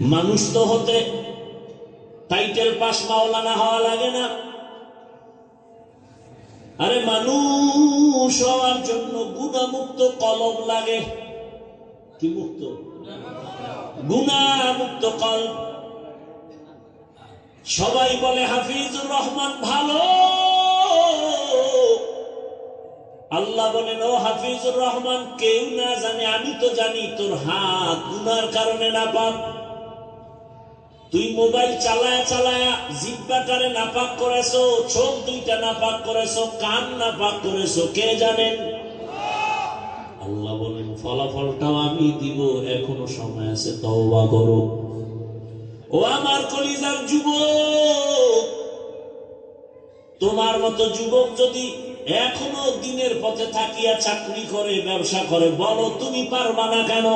মানুষ তো হতে টাইটেল পাস মাওলানা হওয়া লাগে না। আরে মানুষ হওয়ার জন্য গুণামুক্ত কলম লাগে। কি মুক্ত? গুণামুক্ত কলম। সবাই বলে, হাফিজুর রহমান ভালো। আল্লাহ বলেন, ও হাফিজুর রহমান, কেউ না জানে, আমি তো জানি তোর হাত গুনার কারণে না পাপ। তুই মোবাইল চালায়া চালায়া জিব্বাটারে নাপাক করেছ, চোখ দুইটা নাপাক করেছ, কান নাপাক করেছ, কে জানেন? আল্লাহ বলেন, ফলাফলটাও আমি দিব, এখনও সময় আছে, তওবা করো। ও আমার কলিজার যুবক, তোমার মতো যুবক যদি এখনও দিনের পথে থাকিয়া চাকরি করে, ব্যবসা করে, বলো তুমি পারবা না কেন?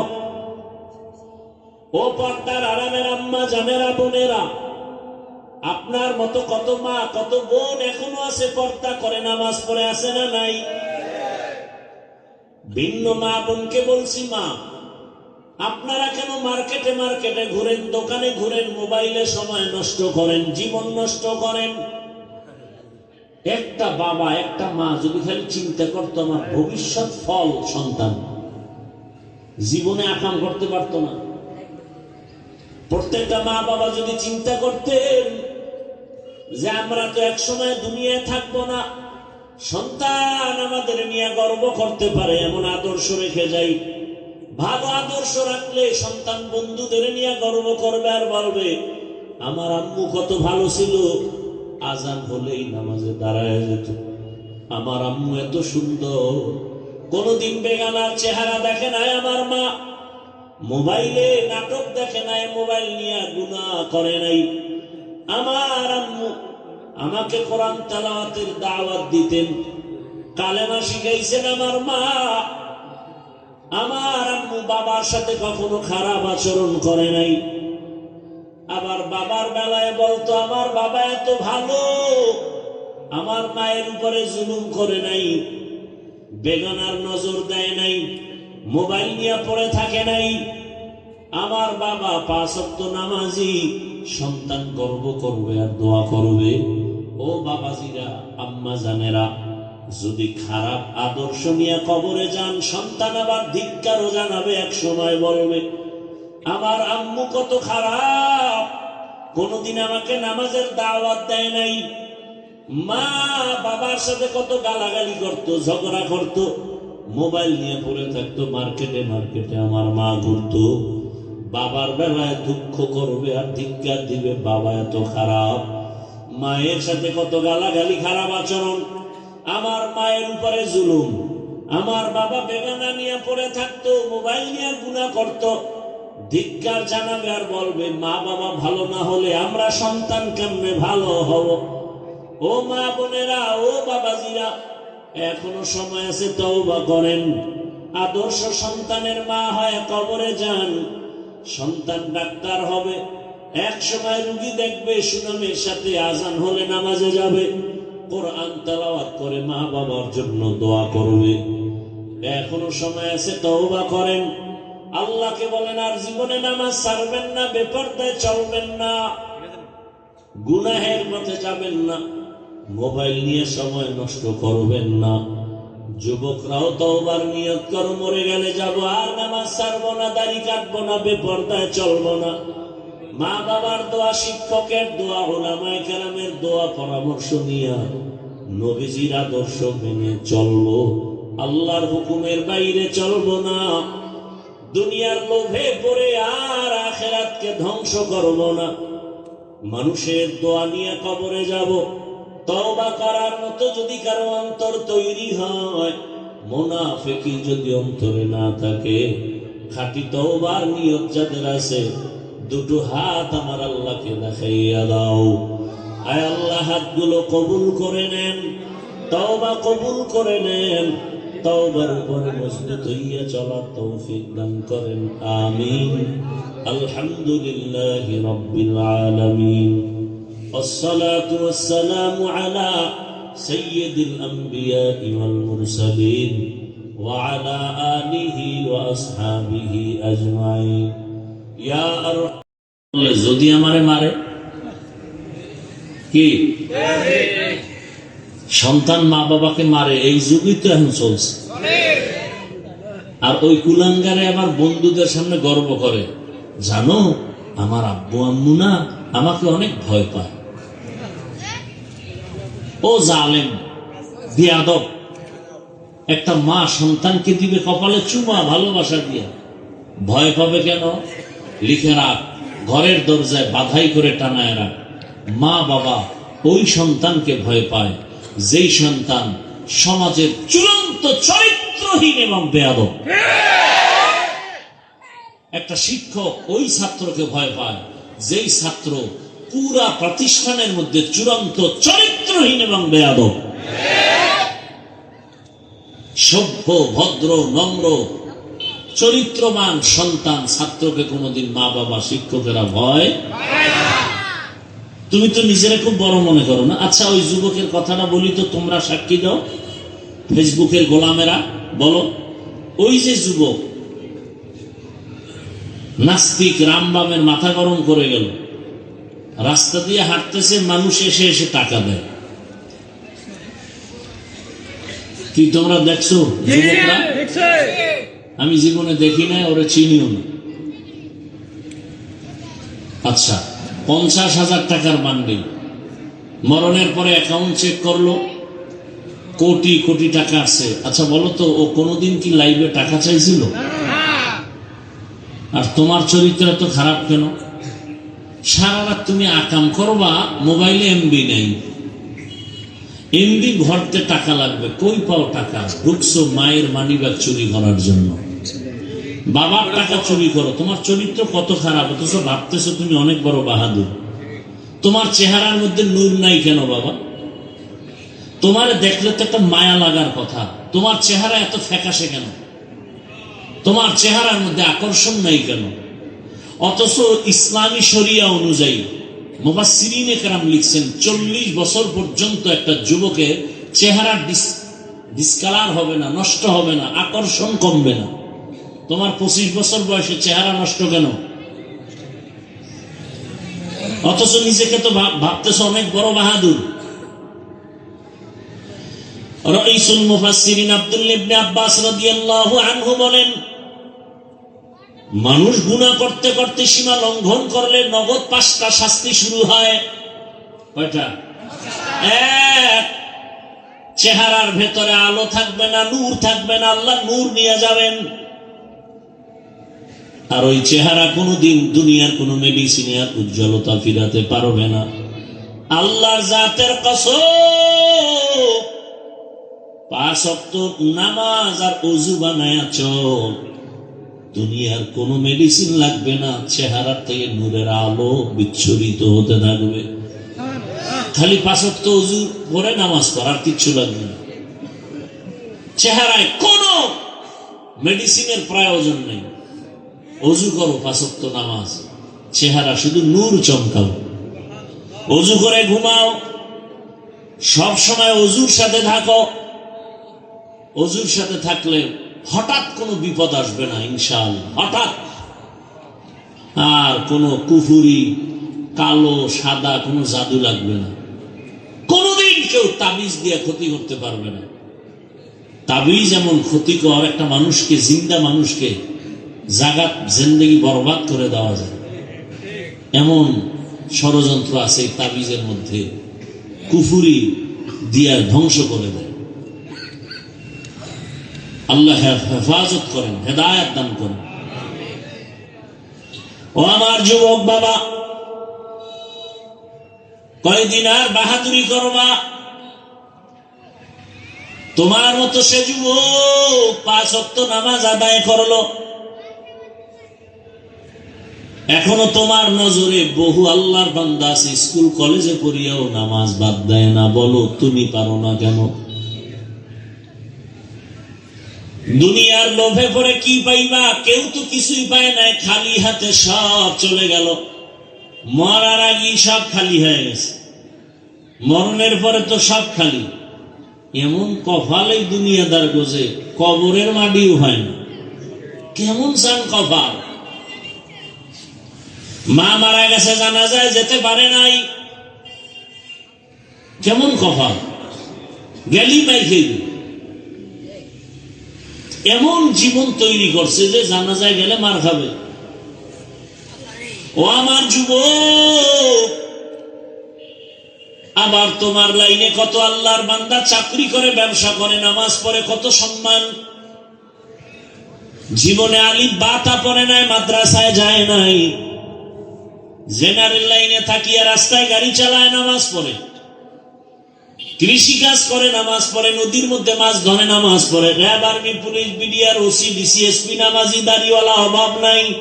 ও পর্দার আরামের আম্মা, জানেরা, বোনেরা, আপনার মতো কত মা, কত বোন এখনও আছে পর্দা করে, নামাজ পড়ে আছে না নাই? ভিন্ন মা বোনকে বলছি, মা, আপনারা কেন মার্কেটে মার্কেটে ঘুরেন, দোকানে ঘুরেন, মোবাইলে সময় নষ্ট করেন, জীবন নষ্ট করেন? একটা বাবা, একটা মা যদি খালি চিন্তা করতো, আমার ভবিষ্যৎ ফল সন্তান, জীবনে আকাম করতে পারতো না। প্রত্যেকটা মা বাবা যদি চিন্তা করতেন যে আমরা তো একসময় দুনিয়ায় থাকব না, সন্তান আমাদের নিয়ে গর্ব করতে পারে, এমন আদর্শ রেখে যাই। ভালো আদর্শ রাখলে সন্তান বন্ধুদের নিয়ে গর্ব করবে আর বলবে, আমার আম্মু কত ভালো ছিল, আজান হলেই নামাজে দাঁড়ায় যেত। আমার আম্মু এত সুন্দর। কোনদিন বেগানার চেহারা দেখে নাই আমার মা। মোবাইলে নাটক দেখে নাই, মোবাইল নিয়ে গুণা করে নাই। আমার আম্মু আমাকে কোরআন তালাওয়াতের দাওয়াত দিতেন। কালেমা শিখাইছেন আমার মা। আমার আম্মু বাবার সাথে কখনো খারাপ আচরণ করে নাই। আবার বাবার বেলায় বলতো, আমার বাবা এত ভালো, আমার মায়ের উপরে জুলুম করে নাই বেগানার নজর দেয় নাই। মোবাইল নিয়ে পড়ে থাকে নাই। আমার বাবা পাঁচক্ত নামাজি, সন্তান গর্ব করবে আর দোয়া করবে। ও বাবাজিরা, আম্মা জানেরা, যদি খারাপ আদর্শ নিয়ে কবরে যান, সন্তান আবার ধিক্কারও জানাবে এক সময় বলবে, আমার আম্মু কত খারাপ, কোনদিন আমাকে নামাজের দাওয়াত দেয় নাই। মা বাবার সাথে কত গালাগালি করতো, ঝগড়া করতো। মোবাইল নিয়ে পড়ে থাকতো মার্কেটে মার্কেটে আমার মা ঘুরতো। বাবার বেলায় দুঃখ করবে আর ধিক্কার দিবে, বাবা এত খারাপ। মায়ের সাথে কত গালাগালি, খারাপ আচরণ। আমার মায়ের উপরে জুলুম। আমার বাবা বেগানা নিয়ে পড়ে থাকতো, মোবাইল নিয়ে গুণা করতো। ধিক্কার জানাবে আর বলবে, মা বাবা ভালো না হলে আমরা সন্তান কেমনে ভালো হব? ও মা বোনেরা, ও বাবাজিরা এখনও সময় আছে তওবা করেন। আদর্শ সন্তানের মা হয় কবরে যান। সন্তান ডাক্তার হবে। এক সময় রুগী দেখবে সুনামের সাথে আজান হলে নামাজে যাবে। কোরআন তেলাওয়াত করে মা বাবার জন্য দোয়া করবে। এখনও সময় আছে তওবা করেন। আল্লাহকে বলেন আর জীবনে নামাজ ছাড়বেন না বেপরদায় চলবেন না। গুনাহের পথে যাবেন না। মোবাইল নিয়ে সময় নষ্ট করবেন না। যুবকরাও তওবার নিয়ত করো, মরে গেলে যাব। আর নামাজ ছাড়বো না, দাড়ি কাটবো না, বেপরদায় চলবো না। মা বাবার দোয়া, শিক্ষকের দোয়া, ওলামায় কেরামের দোয়া, পরামর্শ নিয়ে নবীজির আদর্শ মেনে চলবো। আল্লাহর হুকুমের বাইরে চলবো না। দুনিয়ার লোভে পড়ে আর আখেরাতকে ধ্বংস করব না। মানুষের দোয়া নিয়ে কবরে যাব। তওবা করার মতো যদি কারও অন্তর তৈরি হয় মোনাফেকি যদি অন্তরে না থাকে, খাঁটি তওবার নিয়ত যাদের আছে, দুটো হাত আমার আল্লাহকে দেখাইয়া দাও। আয় আল্লাহ, হাতগুলো কবুল করে নেন, তওবা কবুল করে নেন, তওবার উপরে মজবুত হইয়া চলার তৌফিক দান করেন, আমিন। আলহামদুলিল্লাহি রাব্বিল আলামিন। والصلاة والسلام على سيد الأنبياء والمرسلين وعلى آله وأصحابه أجمعين يا أرحم বলে যদি আমারে মারে কি সন্তান মা বাবাকে মারে এই যুগই তো এখন চলছে আর ওই কুলাঙ্গারে আমার বন্ধুদের সামনে গর্ব করে জানো আমার আব্বু আম্মু না আমাকে অনেক ভয় পায় ও জালেম, বিয়াদব। একটা মা সন্তানকে দিবে কপালে চুমা, ভালোবাসা দিয়ে। ভয় পাবে কেন? লিখে রাখ, ঘরের দরজায় বাধাই করে টানায় রাখ। মা বাবা ওই সন্তানকে ভয় পায়, যেই সন্তান সমাজের চূড়ান্ত চরিত্রহীন এবং বেয়াদব। একটা শিক্ষক ওই ছাত্রকে ভয় পায়, যেই ছাত্র পুরা প্রতিষ্ঠানের মধ্যে চূড়ান্ত চরিত্রহীন এবং বেয়াদব। সভ্য, ভদ্র, নম্র চরিত্রমান সন্তান ছাত্রকে কোনোদিন মা, বাবা, শিক্ষকেরা ভয় তুমি তো নিজেরা খুব বড় মনে করো না? আচ্ছা ওই যুবকের কথাটা বলি তো, তোমরা সাক্ষী দাও। ফেসবুকের গোলামেরা, বলো। ওই যে যুবক, নাস্তিক রামবামের মাথা গরম করে গেল। রাস্তা দিয়ে হাঁটতেছে, মানুষ এসে এসে টাকা দেয় কি তোমরা দেখছ আমি জীবনে দেখি না ওরা চিনিও না। আচ্ছা পঞ্চাশ হাজার টাকার বান্ডিল মরণের পরে অ্যাকাউন্ট চেক করল, কোটি কোটি টাকা আছে। আচ্ছা বলো তো, ও কোনোদিন কি লাইভে টাকা চাইছিল? আর তোমার চরিত্র এত খারাপ কেন? সারা রাত তুমি আকাম করবা, মোবাইলে এমবি নেই। এমবি ভরতে টাকা লাগবে। কই পাও টাকা? ঢুকছো মায়ের মানি ব্যাগ চুরি করার জন্য। বাবার টাকা চুরি করো। তোমার চরিত্র কত খারাপ, অথচ ভাবতেছো তুমি অনেক বড় বাহাদুর। তোমার চেহারার মধ্যে নূর নাই কেন বাবা? তোমার দেখলে তো একটা মায়া লাগার কথা। তোমার চেহারা এত ফ্যাকাশে কেন? তোমার চেহারার মধ্যে আকর্ষণ নাই কেন? অথচ ইসলামী শরিয়া অনুযায়ী মুবাসিরিন একরাম লিখছেন, চল্লিশ বছর পর্যন্ত একটা যুবকের চেহারা ডিসকালার হবে না, নষ্ট হবে না, আকর্ষণ কমবে না। তোমার পঁচিশ বছর বয়সে চেহারা নষ্ট কেন? অথচ নিজেকে তো ভাব- ভাবতেছ অনেক বড় বাহাদুর। রইসুল মুফাসসিরিন আব্দুল্লাহ ইবনে আব্বাস রাদিয়াল্লাহু আনহু বলেন মানুষ গুনাহ করতে করতে সীমা লঙ্ঘন করলে নগদ পাঁচটা শাস্তি শুরু হয়। কয়টা? এক। চেহারার ভেতরে আলো থাকবে না, নূর থাকবে না, আল্লাহ নূর নিয়ে যাবেন। আর ওই চেহারা কোনোদিন দুনিয়ার কোনো মেডিসিনে উজ্জ্বলতা ফিরাতে পারবে না। আল্লাহর জাতের কসম, পাঁচ নামাজ আর অজু বানায়াছ দুনিয়ার কোনো মেডিসিন লাগবে না চেহারার থেকে নূরের আলো বিচ্ছুরিত হতে থাকবে। খালি পাঁচ অক্ত অজু করে নামাজ করার কিচ্ছু লাগবে না। চেহারায় কোনো মেডিসিনের প্রয়োজন নেই। অজু করো পাঁচক্ত নামাজ। চেহারা শুধু নূর চমকাও। অজু করে ঘুমাও। সব সময় অজুর সাথে থাকো। অজুর সাথে থাকলে হঠাৎ কোনো বিপদ আসবে না ইনশাল হঠাৎ। আর কোনো কুফুরি কালো, সাদা, কোনো জাদু লাগবে না। কোনোদিন কেউ তাবিজ দিয়ে ক্ষতি করতে পারবে না। তাবিজ এমন ক্ষতিকর একটা মানুষকে, জিন্দা মানুষকে জাগাত, জিন্দগি বরবাদ করে দেওয়া যায়। এমন ষড়যন্ত্র আছে তাবিজের মধ্যে। কুফুরি দিয়া ধ্বংস করে দেয়। আল্লাহ হেফাজত করেন, হেদায়াত দান করেন। ও আমার যুবক বাবা, কয়দিন আর বাহাদুরি করবা তোমার মতো সে যুবক পাঁচ অক্ত নামাজ আদায় করল। এখনও তোমার নজরে বহু আল্লাহর বান্দা আছে, স্কুল কলেজে পড়িয়াও নামাজ বাদ দেয় না। বলো, তুমি পারো না কেন? দুনিয়ার লোভে পরে কি পাইবা? কেউ তো কিছুই পায় না খালি হাতে সব চলে গেল। মরার আগেই সব খালি হয়ে গেছে। মরণের পরে তো সব খালি। এমন কফালেই দুনিয়াদার গোজে, কবরের মাটিও হয় না। কেমন চান কপাল? মা মারা গেছে, জানা যায় যেতে পারে নাই। কেমন কপাল? গেলি মাই খেয়ে এমন জীবন তৈরি করছে যে জানা যায় গেলে মার খাবে। ও আমার যুব আবার তোমার লাইনে কত আল্লাহর বান্দা চাকরি করে, ব্যবসা করে, নামাজ পড়ে, কত সম্মান। জীবনে আলিফ বাতা পড়ে নাই, মাদ্রাসায় যায় নাই। জেনারেল লাইনে থাকিয়া রাস্তায় গাড়ি চালায়, নামাজ পড়ে। কৃষি কাজ করে, নামাজ পড়ে, নদীর মধ্যে মাছ ধরে, নামাজ পড়ে। RAB army, police, BDR, OC DC SP নামাজি, দাড়িওয়ালা, অভাব নাই।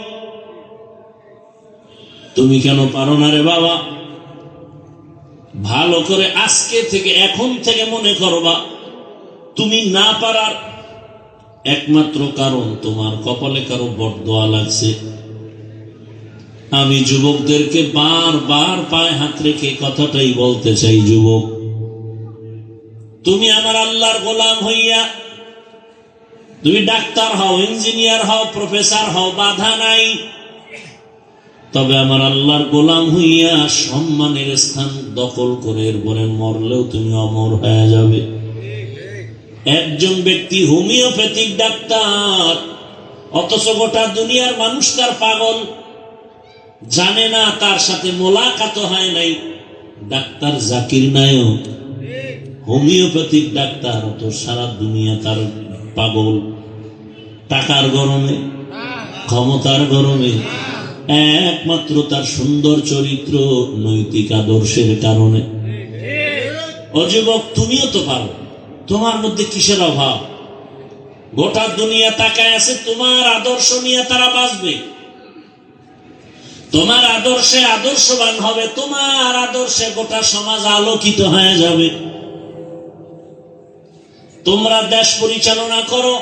তুমি কেন পারো না রে বাবা? ভালো করে আজকে থেকে, এখন থেকে মনে করবা, তুমি না পারার একমাত্র কারণ তোমার কপালে কারও বরদোয়া লাগছে। আমি যুবকদেরকে বার বার পায়ে হাত রেখে কথাটাই বলতে চাই, যুবক। তুমি আমার আল্লাহর গোলাম হইয়া তুমি ডাক্তার হও, ইঞ্জিনিয়ার হও, প্রফেসর হও, বাধা নাই। তবে আমার আল্লাহর গোলাম হইয়া সম্মানের স্থান দখল করে এরপরে মরলেও তুমি অমর হয়ে যাবে। একজন ব্যক্তি হোমিওপ্যাথিক ডাক্তার, অথচ গোটা দুনিয়ার মানুষ তার পাগল, জানে না, তার সাথে মোলাকাত হয় নাই। Doctor Zakir Naik homeopathic doctor তো সারা দুনিয়া তার পাগল। টাকার গরমে, ক্ষমতার গরমে, একমাত্র তার সুন্দর চরিত্র নৈতিক আদর্শের কারণে। অযুবক তুমিও তো পারো। তোমার মধ্যে কিসের অভাব? গোটা দুনিয়া তাকায় আছে, তোমার আদর্শ নিয়ে তারা বাঁচবে। তোমার আদর্শে আদর্শবান হবে, তোমার আদর্শে গোটা সমাজ আলোকিত হয়ে যাবে। তোমরা দেশ পরিচালনা করো।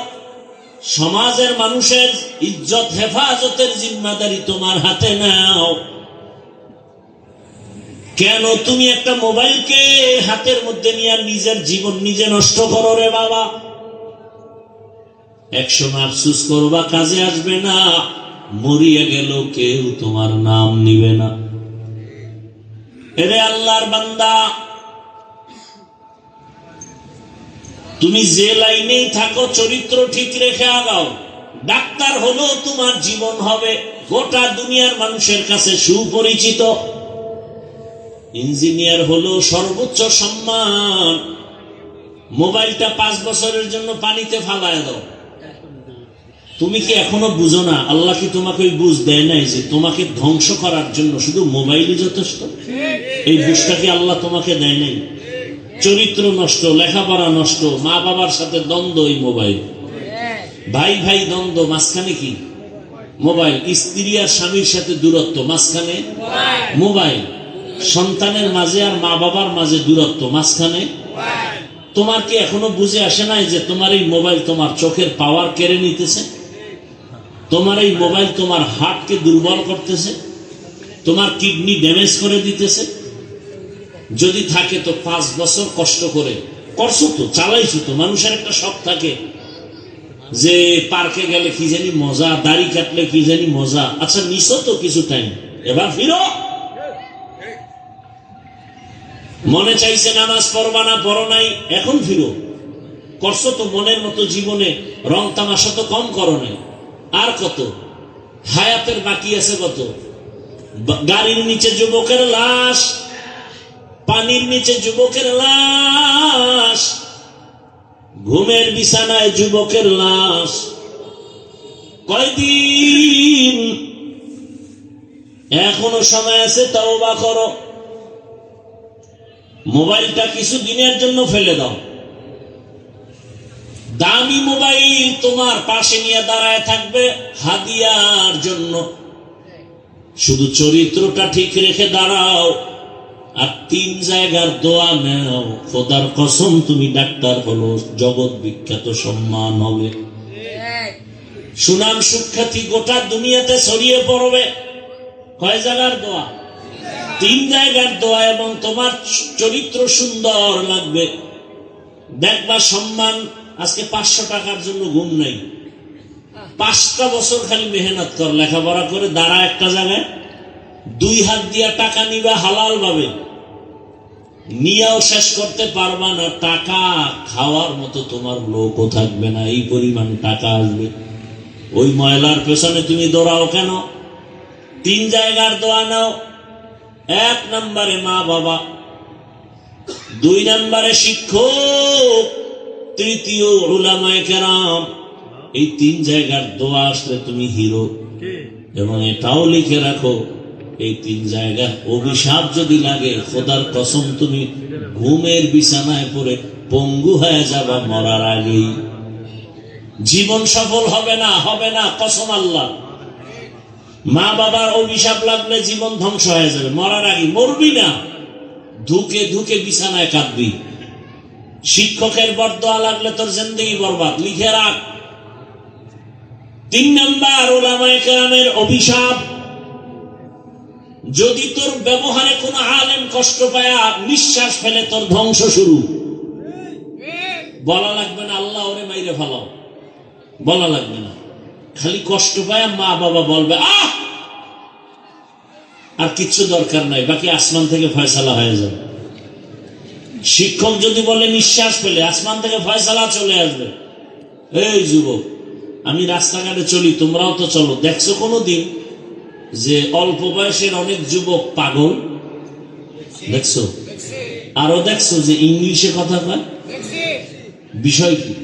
সমাজের মানুষের ইজ্জত, হেফাজতের জিম্মাদারি তোমার হাতে নাও। কেন তুমি একটা মোবাইলকে হাতের মধ্যে নিয়ে নিজের জীবন নিজে নষ্ট করো রে বাবা? একসময় আফসুস করবা, কাজে আসবে না। মরিয়া গেল, কেউ তোমার নাম নিবে না। এরে আল্লাহর বান্দা তুমি যে লাইনেই থাকো, চরিত্র ঠিক রেখে আগাও। ডাক্তার হলো তোমার জীবন হবে গোটা দুনিয়ার মানুষের কাছে সুপরিচিত। ইঞ্জিনিয়ার হলো সর্বোচ্চ সম্মান। মোবাইলটা পাঁচ বছরের জন্য পানিতে ফালায় দাও। তুমি কি এখনও বুঝো না? আল্লাহ কি তোমাকে ওই বুঝ দেয় নাই যে তোমাকে ধ্বংস করার জন্য শুধু মোবাইলই যথেষ্ট? এই বুঝটা কি আল্লাহ তোমাকে দেয় নাই? চরিত্র নষ্ট, লেখাপড়া নষ্ট, মা বাবার সাথে দ্বন্দ্ব এই মোবাইল। ভাই ভাই দ্বন্দ্ব, মাঝখানে কি? মোবাইল। স্ত্রী আর স্বামীর সাথে দূরত্ব, মাঝখানে? মোবাইল। সন্তানের মাঝে আর মা বাবার মাঝে দূরত্ব, মাঝখানে? তোমার কি এখনও বুঝে আসে নাই যে তোমার এই মোবাইল তোমার চোখের পাওয়ার কেড়ে নিতেছে? তোমার এই মোবাইল তোমার হার্টকে দুর্বল করতেছে? তোমার কিডনি ড্যামেজ করে দিতেছে? যদি থাকে তো পাঁচ বছর কষ্ট করে। করছ তো, চালাইছো তো, মানুষের একটা শখ থাকে যে পার্কে গেলে কি জানি মজা, দাড়ি কাটলে কি জানি মজা। আচ্ছা নিছো তো কিছু টাইম এবার ফিরো। মনে চাইছে নামাজ পড়বা না, পড়ো নাই, এখন ফিরো। করছ তো মনের মতো জীবনে, রং তামাশা তো কম করো নাই। আর কত? হায়াতের বাকি আছে কত? গাড়ির নিচে যুবকের লাশ। পানির নিচে যুবকের লাশ। ঘুমের বিছানায় যুবকের লাশ। কয়দিন? এখনও সময় আছে তাও বা করো। মোবাইলটা কিছু দিনের জন্য ফেলে দাও। দামি মোবাইল তোমার পাশে নিয়ে দাঁড়ায় থাকবে হাদিয়ার জন্য। শুধু চরিত্রটা ঠিক রেখে দাঁড়াও। আর তিন জায়গার দোয়া নেও। খোদার কসম তুমি ডাক্তার হলো জগৎ বিখ্যাত সম্মান হবে। সুনাম সুখ্যাতি গোটা দুনিয়াতে ছড়িয়ে পড়বে। কয় জায়গার দোয়া? তিন জায়গার দোয়া এবং তোমার চরিত্র সুন্দর লাগবে। দেখবা সম্মান আজকে পাঁচশো টাকার জন্য ঘুম নাই। পাঁচটা বছর খালি মেহনত কর লেখাপড়া করে দাঁড়া একটা জায়গায়। দুই হাত দিয়া টাকা নিবা হালাল ভাবে। নিয়েও শেষ করতে পারবা না টাকা খাওয়ার মতো তোমার লোকও থাকবে না এই পরিমাণ টাকা আসবে। ওই ময়লার পেছনে তুমি দৌড়াও কেন? তিন জায়গার দোয়া নাও। এক নম্বরে মা বাবা দুই নম্বরে শিক্ষক তৃতীয় উলামায়ে কেরাম। এই তিন জায়গার দোয়া আসলে তুমি হিরো। এবং এটাও লিখে রাখো এই তিন জায়গা অভিশাপ যদি লাগে, খোদার কসম তুমি ঘুমের বিছানায় পড়ে পঙ্গু হয়ে যাবা মরার আগেই। জীবন সফল হবে না হবে না, কসম আল্লাহ। মা বাবার অভিশাপ লাগলে জীবন ধ্বংস হয়ে যাবে, মরার আগে মরবি না। ধুকে ধুকে বিছানায় কাঁদবি। শিক্ষকের বরদোয়া লাগলে তোর জিন্দগি বরবাদ, লিখে রাখ। তিন নাম্বার ওলামায়ে কেরামের অভিশাপ যদি তোর ব্যবহারে কোনো আলেম কষ্ট পায় নিঃশ্বাস ফেলে তোর ধ্বংস শুরু। বলা লাগবে না, আল্লাহ ওরে মাইরে ফেলাও। বলা লাগবে না। খালি কষ্ট পায় মা বাবা বলবে, আহ! আর কিচ্ছু দরকার নাই, বাকি আসমান থেকে ফয়সালা হয়ে যাবে। শিক্ষক যদি বলে নিঃশ্বাস ফেলে, আসমান থেকে ফয়সালা চলে আসবে। এই যুবক, আমি রাস্তাঘাটে চলি, তোমরাও তো চলো, দেখছ কোনো দিন যে অল্প বয়সের অনেক যুবক পাগল। দেখছ? আরও দেখছ যে ইংলিশে কথা কয়? বিষয় কি?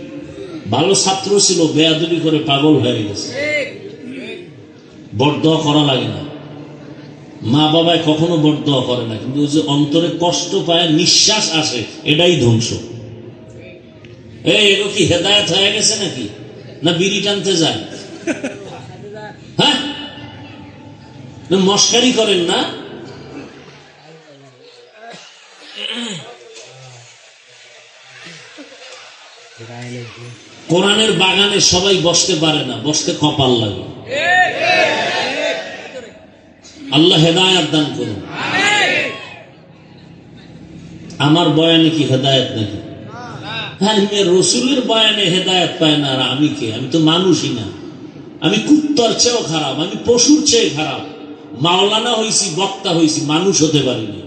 ভালো ছাত্র ছিল, বেয়াদবি করে পাগল হয়ে গেছে। বরদোয়া করা লাগে না। মা বাবায় কখনো বরদোয়া করে না, কিন্তু যে অন্তরে কষ্ট পায়, নিঃশ্বাস আসে, এটাই ধ্বংস। এই, এগুলো কি হেদায়ত হয়ে গেছে নাকি? না বিড়ি টানতে যায়? হ্যাঁ? মস্কারি করেন না? কোরআনের বাগানে সবাই বসতে পারে না, বসতে কপাল লাগে। আল্লাহ হেদায়াত দান করুন। আমার বয়ানে কি হেদায়ত নাকি? হ্যাঁ রসুলের বয়ানে হেদায়ত পায় না, আর আমি কে? আমি তো মানুষই না। আমি কুত্তর চেয়েও খারাপ, আমি পশুর চেয়ে খারাপ। মাওলানা হইছি, বক্তা হইছি, মানুষ হতে পারিনি।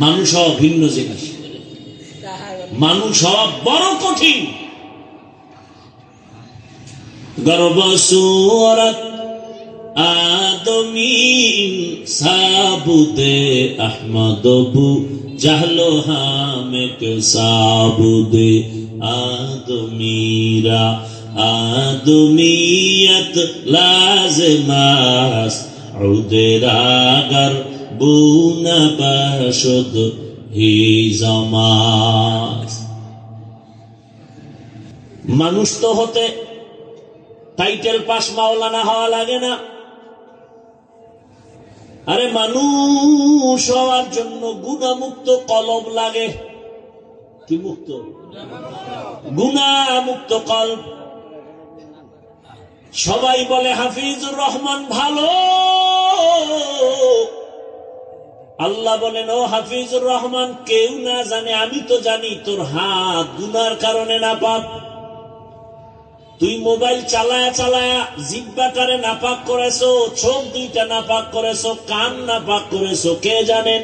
মানুষ হওয়া ভিন্ন জিনিস মানুষ হওয়া বড় কঠিন। গর্ব আদমি সাবুদে আহমদ বু জাহলো হামেক সাবুদে আদমিরা, আদমিয়ত লাজমাস উদেরাগর বুনা বসদ হি জমাস মানুষ তো হতে টাইটেল পাস মাওলানা হওয়া লাগে না। আরে মানুষ হওয়ার জন্য গুণামুক্ত কলব লাগে। কি মুক্ত? গুণামুক্ত কলব। সবাই বলে, হাফিজুর রহমান ভালো। আল্লাহ বলেন, ও হাফিজুর রহমান, কেউ না জানে, আমি তো জানি, তোর হাত গুনার কারণে না পাপ তুই মোবাইল চালায়া চালায়া জিব্বাটারে নাপাক করেছ, চোখ দুইটা নাপাক করেছ, কান নাপাক করেছ, কে জানেন?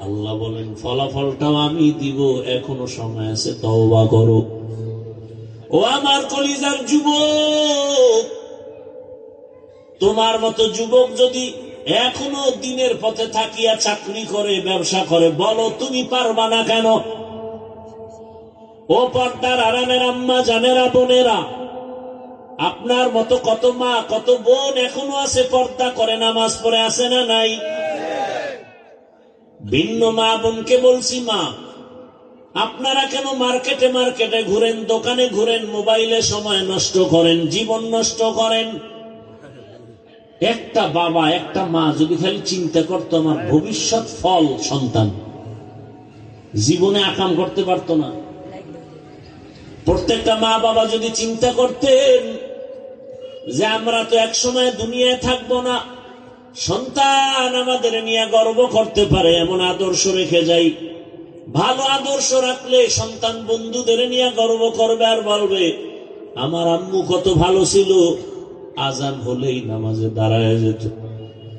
আল্লাহ বলেন, ফলাফলটাও আমি দিব, এখনও সময় আছে, তওবা করো। ও আমার কলিজার যুবক, তোমার মতো যুবক যদি এখনও দিনের পথে থাকিয়া চাকরি করে, ব্যবসা করে, বলো তুমি পারবা না কেন? ও পর্দার আরামের আম্মা, জানেরা, বোনেরা, আপনার মতো কত মা, কত বোন এখনও আছে পর্দা করে, নামাজ পড়ে আছে না নাই? ভিন্ন মা বোনকে বলছি মা আপনারা কেন মার্কেটে মার্কেটে ঘুরেন, দোকানে ঘুরেন, মোবাইলে সময় নষ্ট করেন, জীবন নষ্ট করেন? একটা বাবা, একটা মা যদি খালি চিন্তা করতো, আমার ভবিষ্যৎ ফল সন্তান। জীবনে আকাম করতে পারতো না। প্রত্যেকটা মা বাবা যদি চিন্তা করতেন যে আমরা তো এক সময় দুনিয়ায় থাকব না, সন্তান আমাদের নিয়ে গর্ব করতে পারে, এমন আদর্শ রেখে যাই। ভালো আদর্শ রাখলে সন্তান বন্ধুদের নিয়ে গর্ব করবে আর বলবে, আমার আম্মু কত ভালো ছিল, আজান হলেই নামাজে দাঁড়ায় যেত।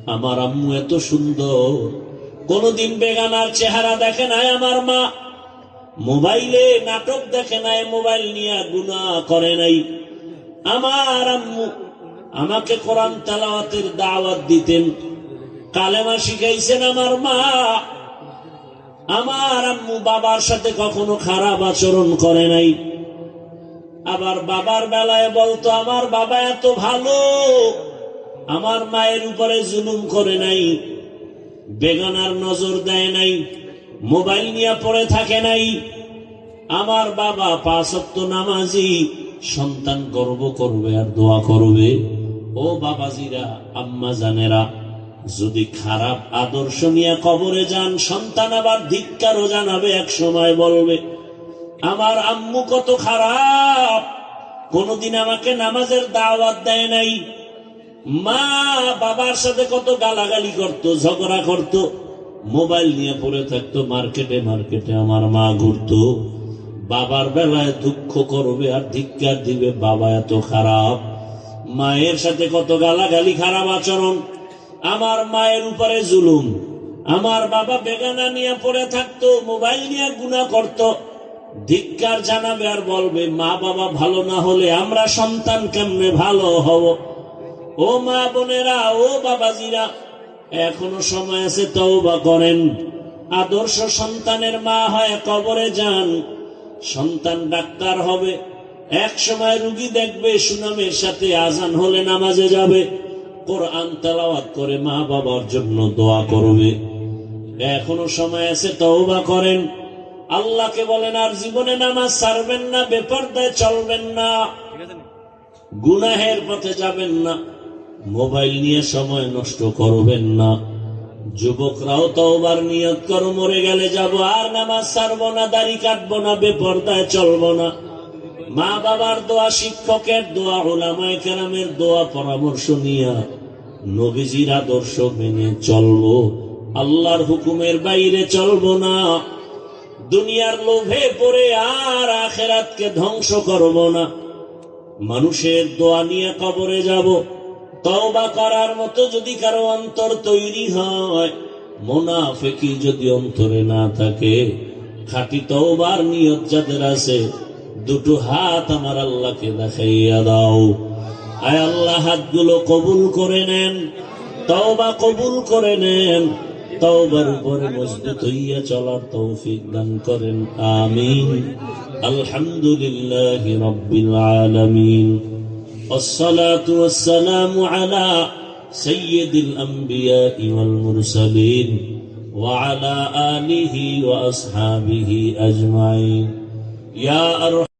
আমার আম্মু এত সুন্দর। কোনদিন বেগানার চেহারা দেখে নাই আমার মা। মোবাইলে নাটক দেখে নাই, মোবাইল নিয়ে গুণা করে নাই। আমার আম্মু আমাকে কোরআন তালাওয়াতের দাওয়াত দিতেন। কালেমা শিখাইছেন আমার মা। আমার আম্মু বাবার সাথে কখনো খারাপ আচরণ করে নাই। আবার বাবার বেলায় বলতো, আমার বাবা এত ভালো, আমার মায়ের উপরে জুলুম করে নাই, বেগানার নজর দেয় নাই, মোবাইল নিয়ে পড়ে থাকে নাই। আমার বাবা পাঁচত্ব নামাজি, সন্তান গর্ব করবে আর দোয়া করবে। ও বাবাজিরা, আম্মা জানেরা যদি খারাপ আদর্শ নিয়ে কবরে যান, সন্তান আবার ধিক্কারও জানাবে এক সময় বলবে, আমার আম্মু কত খারাপ। কোনদিন আমাকে নামাজের দাওয়াত দেয় নাই। মা বাবার সাথে কত গালাগালি করত, ঝগড়া করত। মোবাইল নিয়ে পড়ে থাকতো, মার্কেটে মার্কেটে আমার মা ঘুরতো। বাবার বেলায় দুঃখ করবে আর ধিক্কার দিবে, বাবা এত খারাপ। মায়ের সাথে কত গালাগালি, খারাপ আচরণ। আমার মায়ের উপরে জুলুম। আমার বাবা বেগানা নিয়ে পড়ে থাকতো, মোবাইল নিয়ে গুণা করত। ধিক্কার জানাবে আর বলবে, মা বাবা ভালো না হলে আমরা সন্তান কেমনে ভালো হব? ও মা বোনেরা, ও বাবাজিরা, এখনও সময় আছে তওবা করেন। আদর্শ সন্তানের মা হয় কবরে যান। সন্তান ডাক্তার হবে। এক সময় রুগী দেখবে, সুনামের সাথে আজান হলে নামাজে যাবে। কোরআন তেলাওয়াত করে মা বাবার জন্য দোয়া করবে। এখনও সময় আছে, তওবা করেন। আল্লাহকে বলেন, আর জীবনে নামাজ ছাড়বেন না, বেপরদায় চলবেন না। গুনাহের পথে যাবেন না। মোবাইল নিয়ে সময় নষ্ট করবেন না। যুবকরাও তওবার নিয়ত করো মরে গেলে যাব। আর নামাজ ছাড়বো না, দাড়ি কাটবো না, বেপরদায় চলবো না। মা বাবার দোয়া শিক্ষকের দোয়া, ওলামায় কেরামের দোয়া পরামর্শ নিয়া নবীজির আদর্শ মেনে চলবো। আল্লাহর হুকুমের বাইরে চলবো না। দুনিয়ার লোভে পড়ে আর আখেরাতকে ধ্বংস করব না। মানুষের দোয়া নিয়ে কবরে যাব। তওবা করার মতো যদি কারও অন্তর তৈরি হয়, মোনাফেকি যদি অন্তরে না থাকে, খাঁটি তওবার নিয়ত যাদের আছে দুটো হাত আমার আল্লাহকে দেখাইয়া দাও আয় আল্লাহ হাতগুলো কবুল করে নেন তওবা কবুল করে নেন তওবার উপরে মজবুত হইয়া চলার তৌফিক দান করেন আমিন আলহামদুলিল্লাহ রব্বিল আলামিন والصلاة والسلام على سيد الأنبياء والمرسلين وعلى آله وأصحابه أجمعين يا أرحم